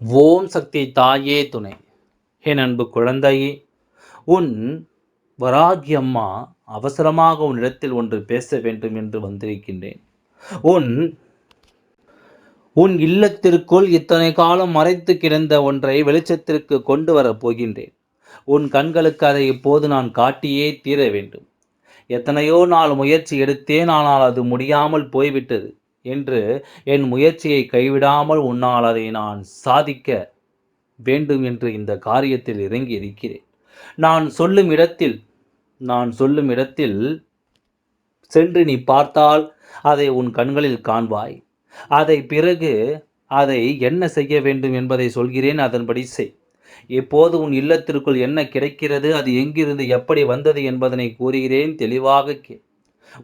ஓம் சக்தி தாயே துணை. என் அன்பு குழந்தையே உன் வராகி அம்மா அவசரமாக உன்னிடத்தில் ஒன்று பேச வேண்டும் என்று வந்திருக்கின்றேன். உன் உன் இல்லத்திற்குள் இத்தனை காலம் மறைத்து கிடந்த ஒன்றை வெளிச்சத்திற்கு கொண்டு வரப் போகின்றேன். உன் கண்களுக்கு அதை இப்போது நான் காட்டியே தீர வேண்டும். எத்தனையோ நாள் முயற்சி எடுத்தேன் ஆனால் அது முடியாமல் போய்விட்டது. என்று என் முயற்சியை கைவிடாமல் உன்னால் அதை நான் சாதிக்க வேண்டும் என்று இந்த காரியத்தில் இறங்கி இருக்கிறேன் நான் சொல்லும் இடத்தில் நான் சொல்லும் இடத்தில் சென்று நீ பார்த்தால் அதை உன் கண்களில் காண்பாய். அதை பிறகு அதை என்ன செய்ய வேண்டும் என்பதை சொல்கிறேன் அதன்படி செய். எப்போது உன் இல்லத்திற்குள் என்ன கிடைக்கிறது அது எங்கிருந்து எப்படி வந்தது என்பதனை கூறுகிறேன் தெளிவாக கே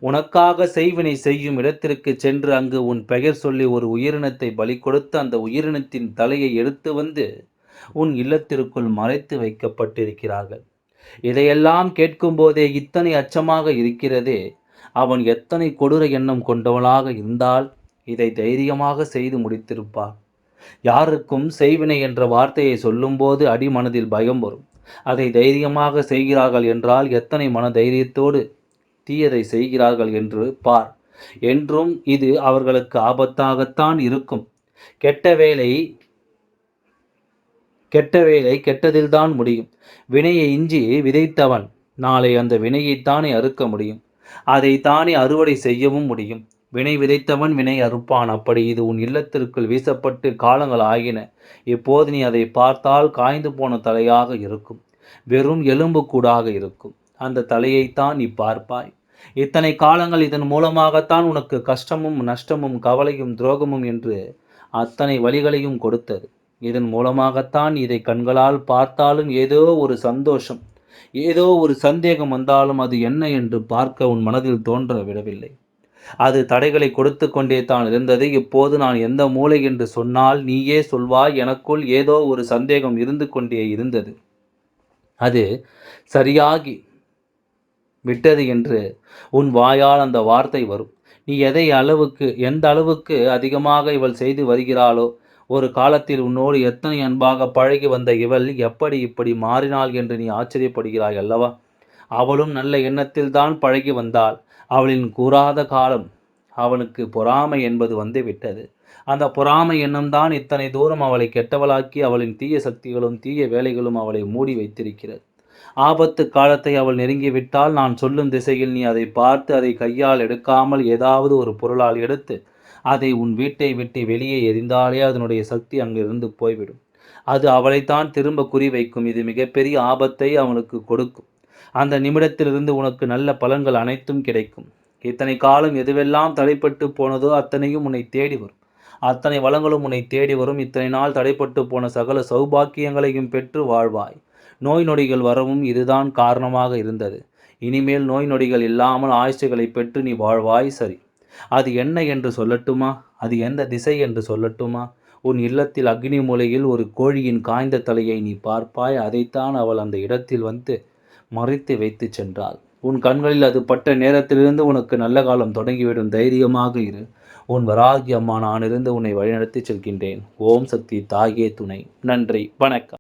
உனக்காக செய்வினை செய்யும் இடத்திற்கு சென்று அங்கு உன் பெயர் சொல்லி ஒரு உயிரினத்தை பலி கொடுத்து அந்த உயிரினத்தின் தலையை எடுத்து வந்து உன் இல்லத்திற்குள் மறைத்து வைக்கப்பட்டிருக்கிறார்கள். இதையெல்லாம் கேட்கும்போதே இத்தனை அச்சமாக இருக்கிறதே. அவன் எத்தனை கொடூர எண்ணம் கொண்டவளாக இருந்தால் இதை தைரியமாக செய்து முடித்திருப்பார் யாருக்கும் செய்வினை என்ற வார்த்தையை சொல்லும்போது அடிமனதில் பயம் வரும். அதை தைரியமாக செய்கிறார்கள் என்றால் எத்தனை மன தைரியத்தோடு தீயதை செய்கிறார்கள் என்று பார். என்றும் இது அவர்களுக்கு ஆபத்தாகத்தான் இருக்கும். கெட்ட வேலை கெட்ட வேலை கெட்டதில்தான் முடியும். வினையை இஞ்சி விதைத்தவன் நாளை அந்த வினையைத்தானே அறுக்க முடியும். அதை தானே அறுவடை செய்யவும் முடியும். வினை விதைத்தவன் வினை அறுப்பான். அப்படி இது உன் இல்லத்திற்குள் வீசப்பட்டு காலங்கள் ஆகின. இப்போது நீ அதை பார்த்தால் காய்ந்து போன தலையாக இருக்கும். வெறும் எலும்பு கூடாக இருக்கும். அந்த தலையைத்தான் நீ பார்ப்பாய். இத்தனை காலங்கள் இதன் மூலமாகத்தான் உனக்கு கஷ்டமும் நஷ்டமும் கவலையும் துரோகமும் என்று அத்தனை வழிகளையும் கொடுத்தது. இதன் மூலமாகத்தான் இதை கண்களால் பார்த்தாலும் ஏதோ ஒரு சந்தோஷம் ஏதோ ஒரு சந்தேகம் வந்தாலும் அது என்ன என்று பார்க்க உன் மனதில் தோன்ற விடவில்லை. அது தடைகளை கொடுத்து கொண்டே தான் இருந்தது. இப்போது நான் எந்த மூளை என்று சொன்னால் நீயே சொல்வாய். எனக்குள் ஏதோ ஒரு சந்தேகம் இருந்து கொண்டே இருந்தது. அது சரியாகி விட்டது என்று உன் வாயால் அந்த வார்த்தை வரும். நீ எதை அளவுக்கு எந்த அளவுக்கு அதிகமாக இவள் செய்து வருகிறாளோ ஒரு காலத்தில் உன்னோடு எத்தனை அன்பாக பழகி வந்த இவள் எப்படி இப்படி மாறினாள் என்று நீ ஆச்சரியப்படுகிறாய் அல்லவா? அவளும் நல்ல எண்ணத்தில் தான் பழகி வந்தாள். அவளின் கூறாத காலம் அவனுக்கு பொறாமை என்பது வந்து விட்டது. அந்த பொறாமை எண்ணம்தான் இத்தனை தூரம் அவளை கெட்டவளாக்கி அவளின் தீய சக்திகளும் தீய வேலைகளும் அவளை மூடி வைத்திருக்கிறது. ஆபத்து காலத்தை அவள் நெருங்கிவிட்டால் நான் சொல்லும் திசையில் நீ அதை பார்த்து அதை கையால் எடுக்காமல் ஏதாவது ஒரு பொருளால் எடுத்து அதை உன் வீட்டை விட்டு வெளியே எரிந்தாலே அதனுடைய சக்தி அங்கிருந்து போய்விடும். அது அவளைத்தான் திரும்ப குறிவைக்கும். இது மிகப்பெரிய ஆபத்தை அவனுக்கு கொடுக்கும். அந்த நிமிடத்திலிருந்து உனக்கு நல்ல பலன்கள் அனைத்தும் கிடைக்கும். இத்தனை காலம் எதுவெல்லாம் தடைப்பட்டு போனதோ அத்தனையும் உன்னை தேடி வரும். அத்தனை வளங்களும் உன்னை தேடி வரும். இத்தனை நாள் தடைப்பட்டு போன சகல சௌபாக்கியங்களையும் பெற்று வாழ்வாய். நோய் நொடிகள் வரவும் இதுதான் காரணமாக இருந்தது. இனிமேல் நோய் நொடிகள் இல்லாமல் ஆயுஷ்களை பெற்று நீ வாழ்வாய் சரி. அது என்ன என்று சொல்லட்டுமா? அது எந்த திசை என்று சொல்லட்டுமா? உன் இல்லத்தில் அக்னி மூலையில் ஒரு கோழியின் காய்ந்த தலையை நீ பார்ப்பாய். அதைத்தான் அவள் அந்த இடத்தில் வந்து மறைத்து வைத்து சென்றாள். உன் கண்களில் அது பட்ட நேரத்திலிருந்து உனக்கு நல்ல காலம் தொடங்கிவிடும். தைரியமாக இரு. உன் வராகி அம்மா நான் இருந்து உன்னை வழிநடத்தி செல்கின்றேன். ஓம் சக்தி தாயே துணை. நன்றி. வணக்கம்.